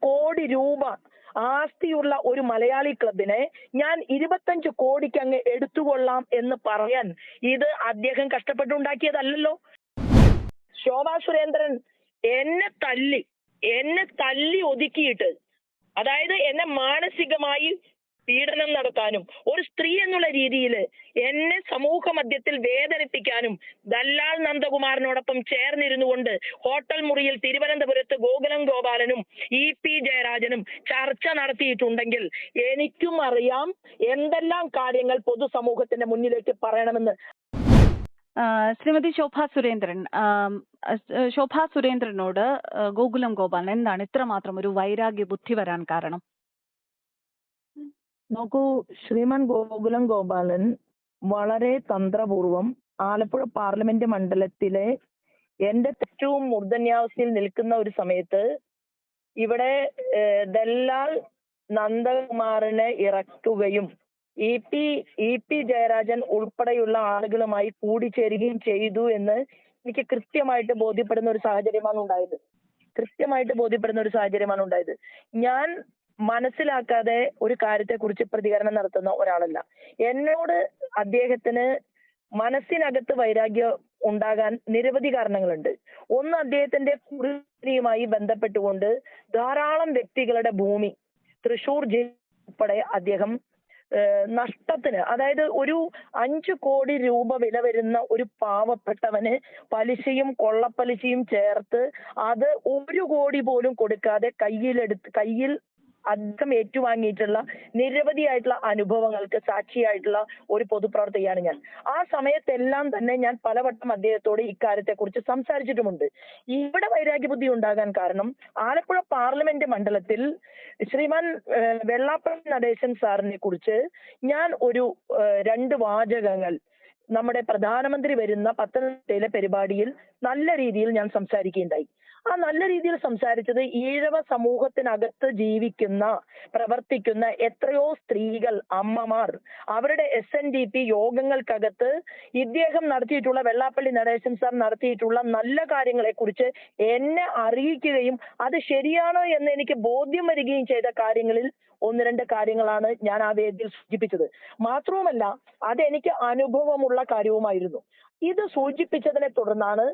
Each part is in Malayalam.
കോടി രൂപ ആസ്തിയുള്ള ഒരു മലയാളി ക്ലബിനെ ഞാൻ ഇരുപത്തഞ്ച് കോടിക്ക് അങ്ങ് എടുത്തുകൊള്ളാം എന്ന് പറയാൻ ഇത് അദ്ദേഹം കഷ്ടപ്പെട്ടുണ്ടാക്കിയതല്ലോ ശോഭാ സുരേന്ദ്രൻ എന്നെ തല്ലി എന്നെ തല്ലി ഒതുക്കിയിട്ട് അതായത് എന്നെ മാനസികമായി പീഡനം നടത്താനും ഒരു സ്ത്രീ എന്നുള്ള രീതിയിൽ എന്നെ സമൂഹ മധ്യത്തിൽ വേദനിപ്പിക്കാനും ദല്ലാൽ നന്ദകുമാറിനോടൊപ്പം ചേർന്നിരുന്നു കൊണ്ട് ഹോട്ടൽ മുറിയിൽ തിരുവനന്തപുരത്ത് ഗോകുലം ഗോപാലനും ഇ പി ജയരാജനും ചർച്ച നടത്തിയിട്ടുണ്ടെങ്കിൽ എനിക്കും അറിയാം എന്തെല്ലാം കാര്യങ്ങൾ പൊതുസമൂഹത്തിന്റെ മുന്നിലേക്ക് പറയണമെന്ന്. ശ്രീമതി ശോഭ സുരേന്ദ്രൻ ശോഭ സുരേന്ദ്രനോട് ഗോകുലം ഗോപാലൻ എന്താണ് ഇത്രമാത്രം ഒരു വൈരാഗ്യ ബുദ്ധി വരാൻ കാരണം? നോക്കൂ ശ്രീമാൻ ഗോകുലം ഗോപാലൻ വളരെ തന്ത്രപൂർവം ആലപ്പുഴ പാർലമെന്റ് മണ്ഡലത്തിലെ എന്റെ ഏറ്റവും മൂർധന്യാവസ്ഥയിൽ നിൽക്കുന്ന ഒരു സമയത്ത് ഇവിടെ ദല്ലാൽ നന്ദകുമാറിനെ ഇറക്കുകയും E P E P Jayarajan ഉൾപ്പെടെയുള്ള ആളുകളുമായി കൂടിച്ചേരുകയും ചെയ്തു എന്ന് എനിക്ക് കൃത്യമായിട്ട് ബോധ്യപ്പെടുന്ന ഒരു സാഹചര്യമാണ് ഉണ്ടായത്. കൃത്യമായിട്ട് ബോധ്യപ്പെടുന്ന ഒരു സാഹചര്യമാണ് ഉണ്ടായത്. ഞാൻ മനസ്സിലാക്കാതെ ഒരു കാര്യത്തെക്കുറിച്ച് പ്രതികരണം നടത്തുന്ന ഒരാളല്ല. എന്നോട് അദ്ദേഹത്തിന് മനസ്സിനകത്ത് വൈരാഗ്യം ഉണ്ടാകാൻ നിരവധി കാരണങ്ങളുണ്ട്. ഒന്ന് അദ്ദേഹത്തിന്റെ കുറിയുമായി ബന്ധപ്പെട്ടുകൊണ്ട് ധാരാളം വ്യക്തികളുടെ ഭൂമി തൃശൂർ ജില്ല അദ്ദേഹം നഷ്ടത്തിന് അതായത് ഒരു അഞ്ചു കോടി രൂപ വില വരുന്ന ഒരു പാവപ്പെട്ടവന് പലിശയും കൊള്ളപ്പലിശയും ചേർത്ത് അത് ഒരു കോടി പോലും കൊടുക്കാതെ കയ്യിലെടുത്ത് കയ്യിൽ അധികം ഏറ്റുവാങ്ങിയിട്ടുള്ള നിരവധിയായിട്ടുള്ള അനുഭവങ്ങൾക്ക് സാക്ഷിയായിട്ടുള്ള ഒരു പൊതുപ്രവർത്തകയാണ് ഞാൻ. ആ സമയത്തെല്ലാം തന്നെ ഞാൻ പലവട്ടം അദ്ദേഹത്തോട് ഇക്കാര്യത്തെ കുറിച്ച് സംസാരിച്ചിട്ടുമുണ്ട്. ഇവിടെ വൈരാഗ്യ ബുദ്ധി ഉണ്ടാകാൻ കാരണം ആലപ്പുഴ പാർലമെന്റ് മണ്ഡലത്തിൽ ശ്രീമാൻ വെള്ളാപ്പള്ളി നടേശൻ സാറിനെ കുറിച്ച് ഞാൻ ഒരു രണ്ട് വാചകങ്ങൾ നമ്മുടെ പ്രധാനമന്ത്രി വരുന്ന പത്തനംതിട്ടയിലെ പരിപാടിയിൽ നല്ല രീതിയിൽ ഞാൻ സംസാരിക്കുകയുണ്ടായി. ആ നല്ല രീതിയിൽ സംസാരിച്ചത് ഈഴവ സമൂഹത്തിനകത്ത് ജീവിക്കുന്ന പ്രവർത്തിക്കുന്ന എത്രയോ സ്ത്രീകൾ അമ്മമാർ. അവരുടെ എസ് എൻ ഡി പി യോഗങ്ങൾക്കകത്ത് ഇദ്ദേഹം നടത്തിയിട്ടുള്ള വെള്ളാപ്പള്ളി നടേശൻ സാർ നടത്തിയിട്ടുള്ള നല്ല കാര്യങ്ങളെ കുറിച്ച് എന്നെ അറിയിക്കുകയും അത് ശരിയാണോ എന്ന് എനിക്ക് ബോധ്യം വരികയും ചെയ്ത കാര്യങ്ങളിൽ ഒന്ന് രണ്ട് കാര്യങ്ങളാണ് ഞാൻ ആ വേദിയിൽ സൂചിപ്പിച്ചത്. മാത്രവുമല്ല അതെനിക്ക് അനുഭവമുള്ള കാര്യവുമായിരുന്നു. ഇത് സൂചിപ്പിച്ചതിനെ തുടർന്നാണ്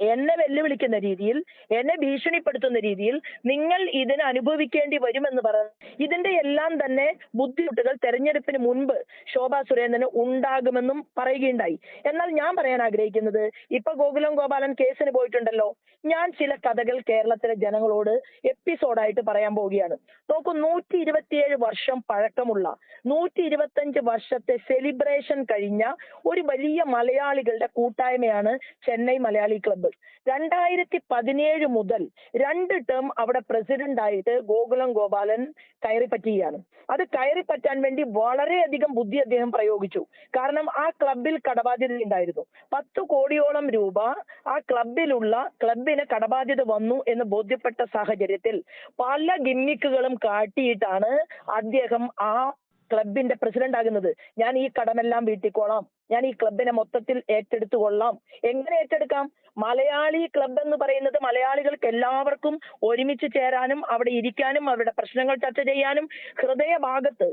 എന്നെ വെല്ലുവിളിക്കുന്ന രീതിയിൽ എന്നെ ഭീഷണിപ്പെടുത്തുന്ന രീതിയിൽ നിങ്ങൾ ഇതിന് അനുഭവിക്കേണ്ടി വരുമെന്ന് പറഞ്ഞു ഇതിന്റെ എല്ലാം തന്നെ ബുദ്ധിമുട്ടുകൾ തെരഞ്ഞെടുപ്പിന് മുൻപ് ശോഭാ സുരേന്ദ്രന് ഉണ്ടാകുമെന്നും പറയുകയുണ്ടായി. എന്നാൽ ഞാൻ പറയാൻ ആഗ്രഹിക്കുന്നത് ഇപ്പൊ ഗോകുലം ഗോപാലൻ കേസിന് പോയിട്ടുണ്ടല്ലോ. ഞാൻ ചില കഥകൾ കേരളത്തിലെ ജനങ്ങളോട് എപ്പിസോഡായിട്ട് പറയാൻ പോവുകയാണ്. നോക്കൂ നൂറ്റി ഇരുപത്തിയേഴ് വർഷം പഴക്കമുള്ള നൂറ്റി ഇരുപത്തഞ്ച് വർഷത്തെ സെലിബ്രേഷൻ കഴിഞ്ഞ ഒരു വലിയ മലയാളികളുടെ കൂട്ടായ്മയാണ് ചെന്നൈ മലയാളി ക്ലബ്ബ് രണ്ടായിരത്തി പതിനേഴ് മുതൽ രണ്ട് ടേം അവിടെ പ്രസിഡന്റ് ആയിട്ട് ഗോകുലം ഗോപാലൻ കയറി പറ്റുകയാണ്. അത് കയറി പറ്റാൻ വേണ്ടി വളരെയധികം ബുദ്ധി അദ്ദേഹം പ്രയോഗിച്ചു. കാരണം ആ ക്ലബിൽ കടബാധ്യത ഉണ്ടായിരുന്നു. പത്ത് കോടിയോളം രൂപ ആ ക്ലബിലുള്ള ക്ലബിന് കടബാധ്യത വന്നു എന്ന് ബോധ്യപ്പെട്ട സാഹചര്യത്തിൽ പല ഗിമ്മിക്കുകളും കാട്ടിയിട്ടാണ് അദ്ദേഹം ആ ക്ലബിന്റെ പ്രസിഡന്റ് ആകുന്നത്. ഞാൻ ഈ കടമെല്ലാം വീട്ടിക്കോളാം. ഞാൻ ഈ ക്ലബിനെ മൊത്തത്തിൽ ഏറ്റെടുത്തു കൊള്ളാം. എങ്ങനെ ഏറ്റെടുക്കാം? മലയാളി ക്ലബ് എന്ന് പറയുന്നത് മലയാളികൾക്ക് എല്ലാവർക്കും ഒരുമിച്ച് ചേരാനും അവിടെ ഇരിക്കാനും അവരുടെ പ്രശ്നങ്ങൾ ചർച്ച ചെയ്യാനും ഹൃദയഭാഗത്ത്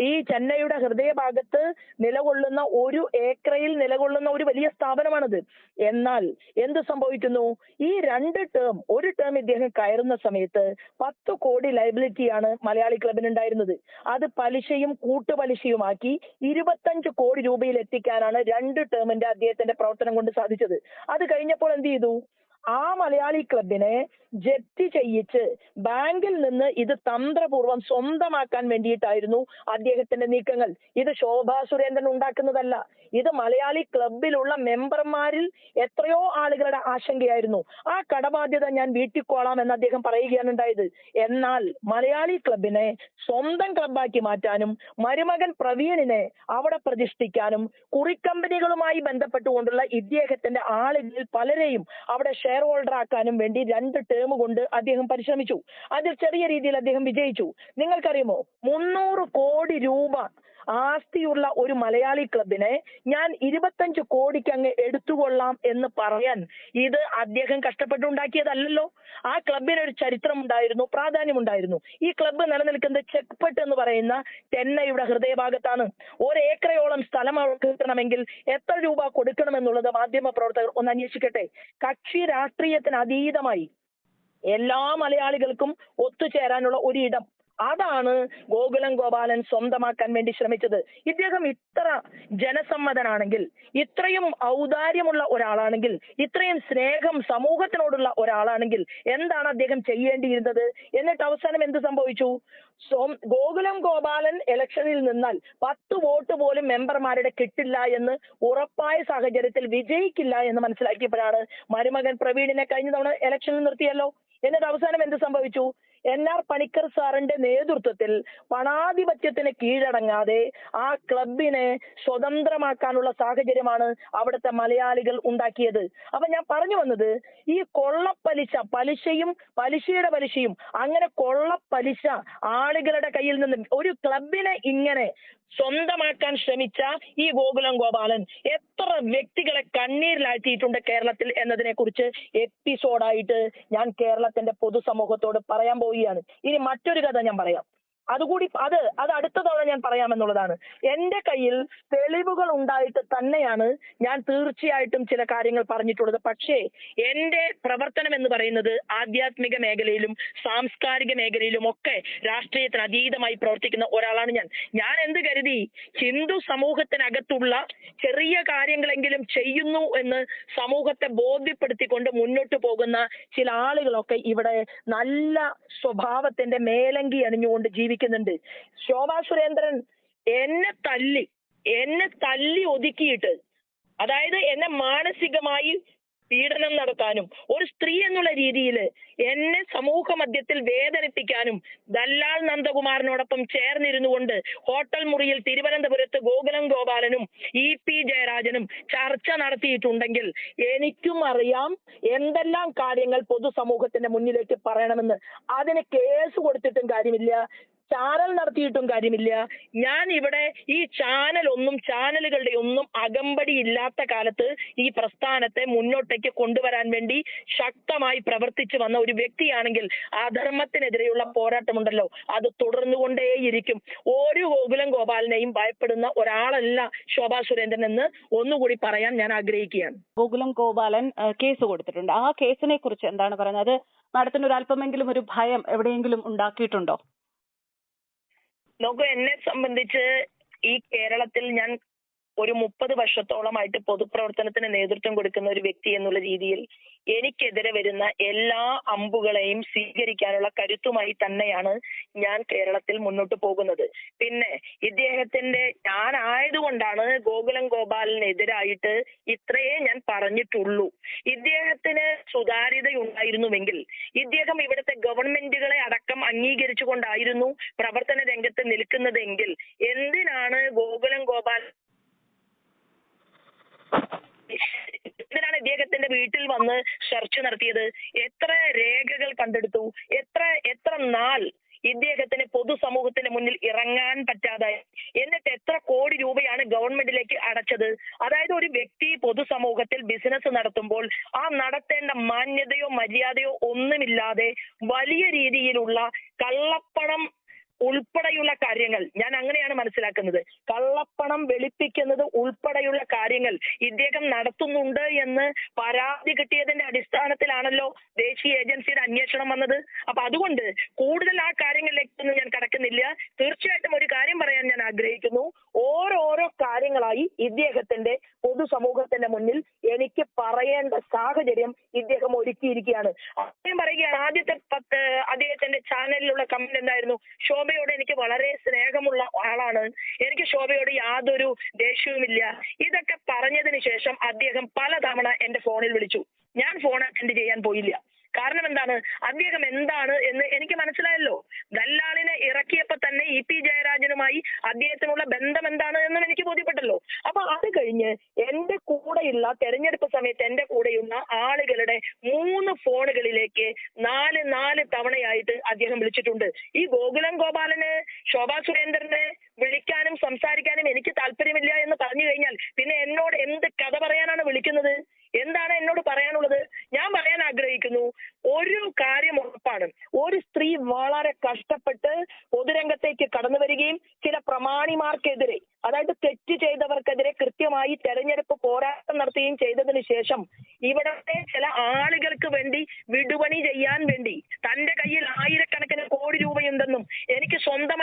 ഈ ചെന്നൈയുടെ ഹൃദയഭാഗത്ത് നിലകൊള്ളുന്ന ഒരു ഏക്കറയിൽ നിലകൊള്ളുന്ന ഒരു വലിയ സ്ഥാപനമാണിത്. എന്നാൽ എന്ത് സംഭവിക്കുന്നു? ഈ രണ്ട് ടേം ഒരു ടേം ഇദ്ദേഹം കയറുന്ന സമയത്ത് പത്ത് കോടി ലൈബിലിറ്റിയാണ് മലയാളി ക്ലബിന് ഉണ്ടായിരുന്നത് അത് പലിശയും കൂട്ടുപലിശയുമാക്കി ഇരുപത്തഞ്ച് കോടി രൂപയിൽ എത്തിക്കാനാണ് രണ്ട് ടേമിന്റെ അദ്ദേഹത്തിന്റെ പ്രവർത്തനം കൊണ്ട് സാധിച്ചത്. അത് കഴിഞ്ഞപ്പോൾ എന്ത് ചെയ്തു? ആ മലയാളി ക്ലബിനെ ജപ്തി ചെയ്യിച്ച് ബാങ്കിൽ നിന്ന് ഇത് തന്ത്രപൂർവം സ്വന്തമാക്കാൻ വേണ്ടിയിട്ടായിരുന്നു അദ്ദേഹത്തിന്റെ നീക്കങ്ങൾ. ഇത് ശോഭാ സുരേന്ദ്രൻ ഉണ്ടാക്കുന്നതല്ല. ഇത് മലയാളി ക്ലബിലുള്ള മെമ്പർമാരിൽ എത്രയോ ആളുകളുടെ ആശങ്കയായിരുന്നു. ആ കടബാധ്യത ഞാൻ വീട്ടിക്കോളാം എന്ന് അദ്ദേഹം പറയുകയാണ് ഉണ്ടായത്. എന്നാൽ മലയാളി ക്ലബിനെ സ്വന്തം ക്ലബാക്കി മാറ്റാനും മരുമകൻ പ്രവീണിനെ അവിടെ പ്രതിഷ്ഠിക്കാനും കുറിക്കമ്പനികളുമായി ബന്ധപ്പെട്ടുകൊണ്ടുള്ള ഇദ്ദേഹത്തിന്റെ ആളുകളിൽ പലരെയും അവിടെ ഷെയർ ഹോൾഡർ ആക്കാനും വേണ്ടി രണ്ട് ടേം കൊണ്ട് അദ്ദേഹം പരിശ്രമിച്ചു. അതിൽ ചെറിയ രീതിയിൽ അദ്ദേഹം വിജയിച്ചു. നിങ്ങൾക്കറിയുമോ? മുന്നൂറ് കോടി രൂപ ആസ്തിയുള്ള ഒരു മലയാളി ക്ലബിനെ ഞാൻ ഇരുപത്തഞ്ച് കോടിക്ക് അങ്ങ് എടുത്തുകൊള്ളാം എന്ന് പറയാൻ ഇത് അദ്ദേഹം കഷ്ടപ്പെട്ടുണ്ടാക്കിയതല്ലല്ലോ. ആ ക്ലബിന് ഒരു ചരിത്രം ഉണ്ടായിരുന്നു പ്രാധാന്യം ഉണ്ടായിരുന്നു ഈ ക്ലബ്ബ് നിലനിൽക്കുന്നത് ചെക്ക്പെട്ട് എന്ന് പറയുന്ന ചെന്നൈയുടെ ഹൃദയഭാഗത്താണ്. ഒരു ഏക്കറയോളം സ്ഥലം അവർക്ക് കിട്ടണമെങ്കിൽ എത്ര രൂപ കൊടുക്കണമെന്നുള്ളത് മാധ്യമ പ്രവർത്തകർ ഒന്ന് അന്വേഷിക്കട്ടെ. കക്ഷി രാഷ്ട്രീയത്തിന് അതീതമായി എല്ലാ മലയാളികൾക്കും ഒത്തുചേരാനുള്ള ഒരു ഇടം അതാണ് ഗോകുലം ഗോപാലൻ സ്വന്തമാക്കാൻ വേണ്ടി ശ്രമിച്ചത്. ഇദ്ദേഹം ഇത്ര ജനസമ്മതനാണെങ്കിൽ ഇത്രയും ഔദാര്യമുള്ള ഒരാളാണെങ്കിൽ ഇത്രയും സ്നേഹം സമൂഹത്തിനോടുള്ള ഒരാളാണെങ്കിൽ എന്താണ് അദ്ദേഹം ചെയ്യേണ്ടിയിരുന്നത്? എന്നിട്ട് അവസാനം എന്ത് സംഭവിച്ചു? ഗോകുലം ഗോപാലൻ ഇലക്ഷനിൽ നിന്നാൽ പത്ത് വോട്ട് പോലും മെമ്പർമാരുടെ കിട്ടില്ല എന്ന് ഉറപ്പായ സാഹചര്യത്തിൽ വിജയിക്കില്ല എന്ന് മനസ്സിലാക്കിയപ്പോഴാണ് മരുമകൻ പ്രവീണിനെ കഴിഞ്ഞ തവണ ഇലക്ഷനിൽ നിർത്തിയല്ലോ. എന്നിട്ട് അവസാനം എന്ത് സംഭവിച്ചു? എൻ ആർ പണിക്കർ സാറിന്റെ നേതൃത്വത്തിൽ പണാധിപത്യത്തിന് കീഴടങ്ങാതെ ആ ക്ലബിനെ സ്വതന്ത്രമാക്കാനുള്ള സാഹചര്യമാണ് അവിടുത്തെ മലയാളികൾ ഉണ്ടാക്കിയത്. അപ്പൊ ഞാൻ പറഞ്ഞു വന്നത് ഈ കൊള്ളപ്പലിശ പലിശയും പലിശയുടെ പലിശയും അങ്ങനെ കൊള്ളപ്പലിശ ആളുകളുടെ കയ്യിൽ നിന്ന് ഒരു ക്ലബിനെ ഇങ്ങനെ സ്വന്തമാക്കാൻ ശ്രമിച്ച ഈ ഗോകുലം ഗോപാലൻ എത്ര വ്യക്തികളെ കണ്ണീരിലാഴ്ത്തിയിട്ടുണ്ട് കേരളത്തിൽ എന്നതിനെ കുറിച്ച് എപ്പിസോഡായിട്ട് ഞാൻ കേരളത്തിന്റെ പൊതുസമൂഹത്തോട് പറയാൻ പോവുകയാണ്. ഇനി മറ്റൊരു കഥ ഞാൻ പറയാം. അതുകൂടി അത് അത് അടുത്ത തവണ ഞാൻ പറയാമെന്നുള്ളതാണ്. എന്റെ കയ്യിൽ തെളിവുകൾ ഉണ്ടായിട്ട് തന്നെയാണ് ഞാൻ തീർച്ചയായിട്ടും ചില കാര്യങ്ങൾ പറഞ്ഞിട്ടുള്ളത്. പക്ഷേ എന്റെ പ്രവർത്തനം എന്ന് പറയുന്നത് ആധ്യാത്മിക മേഖലയിലും സാംസ്കാരിക മേഖലയിലും ഒക്കെ രാഷ്ട്രീയത്തിന് അതീതമായി പ്രവർത്തിക്കുന്ന ഒരാളാണ് ഞാൻ. ഞാൻ എന്ത് കരുതി? ഹിന്ദു സമൂഹത്തിനകത്തുള്ള ചെറിയ കാര്യങ്ങളെങ്കിലും ചെയ്യുന്നു എന്ന് സമൂഹത്തെ ബോധ്യപ്പെടുത്തിക്കൊണ്ട് മുന്നോട്ട് പോകുന്ന ചില ആളുകളൊക്കെ ഇവിടെ നല്ല സ്വഭാവത്തിന്റെ മേലങ്കി അണിഞ്ഞുകൊണ്ട് ജീവിക്കുന്നുണ്ട് ശോഭാ സുരേന്ദ്രൻ എന്നെ തല്ലി എന്നെ തല്ലി ഒതുക്കിയിട്ട് അതായത് എന്നെ മാനസികമായി പീഡനം നടത്താനും ഒരു സ്ത്രീ എന്നുള്ള രീതിയിൽ എന്നെ സമൂഹ മധ്യത്തിൽ വേദനിപ്പിക്കാനും ദല്ലാൽ നന്ദകുമാറിനോടൊപ്പം ചേർന്നിരുന്നു കൊണ്ട് ഹോട്ടൽ മുറിയിൽ തിരുവനന്തപുരത്ത് ഗോകുലം ഗോപാലനും ഇ പി ജയരാജനും ചർച്ച നടത്തിയിട്ടുണ്ടെങ്കിൽ എനിക്കും അറിയാം എന്തെല്ലാം കാര്യങ്ങൾ പൊതുസമൂഹത്തിന്റെ മുന്നിലേക്ക് പറയണമെന്ന്. അതിന് കേസ് കൊടുത്തിട്ടും കാര്യമില്ല. ചാനൽ നടത്തിയിട്ടും കാര്യമില്ല. ഞാൻ ഇവിടെ ഈ ചാനൽ ഒന്നും ചാനലുകളുടെ ഒന്നും അകമ്പടി ഇല്ലാത്ത കാലത്ത് ഈ പ്രസ്ഥാനത്തെ മുന്നോട്ടേക്ക് കൊണ്ടുവരാൻ വേണ്ടി ശക്തമായി പ്രവർത്തിച്ചു വന്ന ഒരു വ്യക്തിയാണെങ്കിൽ അധർമ്മത്തിനെതിരെയുള്ള പോരാട്ടമുണ്ടല്ലോ. അത് തുടർന്നുകൊണ്ടേയിരിക്കും. ഒരു ഗോകുലം ഗോപാലിനെയും ഭയപ്പെടുന്ന ഒരാളല്ല ശോഭാ സുരേന്ദ്രൻ എന്ന് ഒന്നുകൂടി പറയാൻ ഞാൻ ആഗ്രഹിക്കുകയാണ്. ഗോകുലം ഗോപാലൻ കേസ് കൊടുത്തിട്ടുണ്ട്. ആ കേസിനെ കുറിച്ച് എന്താണ് പറയുന്നത്? മാഡത്തിന് ഒരു അല്പമെങ്കിലും ഒരു ഭയം എവിടെയെങ്കിലും ഉണ്ടാക്കിയിട്ടുണ്ടോ? നോക്കൂ എന്നെ സംബന്ധിച്ച് ഈ കേരളത്തിൽ ഞാൻ ഒരു മുപ്പത് വർഷത്തോളമായിട്ട് പൊതുപ്രവർത്തനത്തിന് നേതൃത്വം കൊടുക്കുന്ന ഒരു വ്യക്തി എന്നുള്ള രീതിയിൽ എനിക്കെതിരെ വരുന്ന എല്ലാ അമ്പുകളെയും സ്വീകരിക്കാനുള്ള കരുത്തുമായി തന്നെയാണ് ഞാൻ കേരളത്തിൽ മുന്നോട്ട് പോകുന്നത്. പിന്നെ ഇദ്ദേഹത്തിന്റെ ഞാൻ ആയതുകൊണ്ടാണ് ഗോകുലം ഗോപാലിനെതിരായിട്ട് ഇത്രയേ ഞാൻ പറഞ്ഞിട്ടുള്ളൂ. ഇദ്ദേഹത്തിന് സുതാര്യതയുണ്ടായിരുന്നുവെങ്കിൽ ഇദ്ദേഹം ഇവിടുത്തെ ഗവൺമെന്റുകളെ അടക്കം അംഗീകരിച്ചുകൊണ്ടായിരുന്നു പ്രവർത്തന രംഗത്ത് നിൽക്കുന്നതെങ്കിൽ എന്തിനാണ് ഗോകുലം ഗോപാൽ എന്തിനാണ് ഇദ്ദേഹത്തിന്റെ വീട്ടിൽ വന്ന് സെർച്ച് നടത്തിയത്? എത്ര രേഖകൾ കണ്ടെടുത്തു? എത്ര എത്ര നാൾ ഇദ്ദേഹത്തിന് പൊതുസമൂഹത്തിന് മുന്നിൽ ഇറങ്ങാൻ പറ്റാതായി? എന്നിട്ട് എത്ര കോടി രൂപയാണ് ഗവൺമെന്റിലേക്ക് അടച്ചത്? അതായത് ഒരു വ്യക്തി പൊതുസമൂഹത്തിൽ ബിസിനസ് നടത്തുമ്പോൾ ആ നടത്തേണ്ട മാന്യതയോ മര്യാദയോ ഒന്നുമില്ലാതെ വലിയ രീതിയിലുള്ള കള്ളപ്പണം ഉൾപ്പെടെയുള്ള കാര്യങ്ങൾ ഞാൻ അങ്ങനെയാണ് മനസ്സിലാക്കുന്നത്. കള്ളപ്പണം വെളുപ്പിക്കുന്നത് ഉൾപ്പെടെയുള്ള കാര്യങ്ങൾ ഇദ്ദേഹം നടത്തുന്നുണ്ട് എന്ന് പരാതി കിട്ടിയതിന്റെ അടിസ്ഥാനത്തിലാണല്ലോ ദേശീയ ഏജൻസിയുടെ അന്വേഷണം വന്നത്. അപ്പൊ അതുകൊണ്ട് കൂടുതൽ ആ കാര്യങ്ങളിലേക്കൊന്നും ഞാൻ കടക്കുന്നില്ല. തീർച്ചയായിട്ടും ഒരു കാര്യം പറയാൻ ഞാൻ ആഗ്രഹിക്കുന്നു. ഓരോരോ കാര്യങ്ങളായി ഇദ്ദേഹത്തിന്റെ പൊതുസമൂഹത്തിന്റെ മുന്നിൽ എനിക്ക് പറയേണ്ട സാഹചര്യം ഇദ്ദേഹം ഒരുക്കിയിരിക്കുകയാണ്. അദ്ദേഹം പറയുകയാണ് ആദ്യത്തെ പത്ത് അദ്ദേഹത്തിന്റെ ചാനലിലുള്ള കമന്റ് എന്തായിരുന്നു? ശോഭയോട് എനിക്ക് വളരെ സ്നേഹമുള്ള ആളാണ്. എനിക്ക് ശോഭയോട് യാതൊരു ദേഷ്യവുമില്ല. ഇതൊക്കെ പറഞ്ഞതിന് ശേഷം അദ്ദേഹം പലതവണ എന്റെ ഫോണിൽ വിളിച്ചു. ഞാൻ ഫോൺ അറ്റൻഡ് ചെയ്യാൻ പോയില്ല. കാരണം എന്താണ്? അദ്ദേഹം എന്താണ് എന്ന് എനിക്ക് മനസ്സിലായല്ലോ. ദല്ലാളിനെ ഇറക്കിയപ്പോ തന്നെ ഇ പി ജയരാജനുമായി അദ്ദേഹത്തിനുള്ള ബന്ധം എന്താണ് എന്നും എനിക്ക് ബോധ്യപ്പെട്ടല്ലോ. അപ്പൊ അത് കഴിഞ്ഞ് എന്റെ കൂടെയുള്ള തെരഞ്ഞെടുപ്പ് സമയത്ത് എന്റെ കൂടെയുള്ള ആളുകളുടെ മൂന്ന് ഫോണുകളിലേക്ക് നാല് നാല് തവണയായിട്ട് അദ്ദേഹം വിളിച്ചിട്ടുണ്ട്. ഈ ഗോകുലം ഗോപാലന് ശോഭാ സുരേന്ദ്രനെ വിളിക്കാനും സംസാരിക്കാനും എനിക്ക് താല്പര്യമില്ല എന്ന് പറഞ്ഞു കഴിഞ്ഞാൽ പിന്നെ എന്നോട് എന്ത് കഥ പറയാനാണ് വിളിക്കുന്നത്? എന്താണ് എന്നോട് പറയാനുള്ളത്? ഞാൻ പറയാൻ ആഗ്രഹിക്കുന്നു. ഒരു കാര്യം ഉറപ്പാണ്. ഒരു സ്ത്രീ വളരെ കഷ്ടപ്പെട്ട് പൊതുരംഗത്തേക്ക് കടന്നു വരികയും ചില പ്രമാണിമാർക്കെതിരെ അതായത് തെറ്റ് ചെയ്തവർക്കെതിരെ കൃത്യമായി തെരഞ്ഞെടുപ്പ് പോരാട്ടം നടത്തുകയും ചെയ്തതിന് ശേഷം ഇവിടത്തെ ചില ആളുകൾക്ക് വേണ്ടി വിടുപണി ചെയ്യാൻ വേണ്ടി തന്റെ കയ്യിൽ ആയിരക്കണക്കിന് കോടി രൂപയുണ്ടെന്നും എനിക്ക് ചാനൽ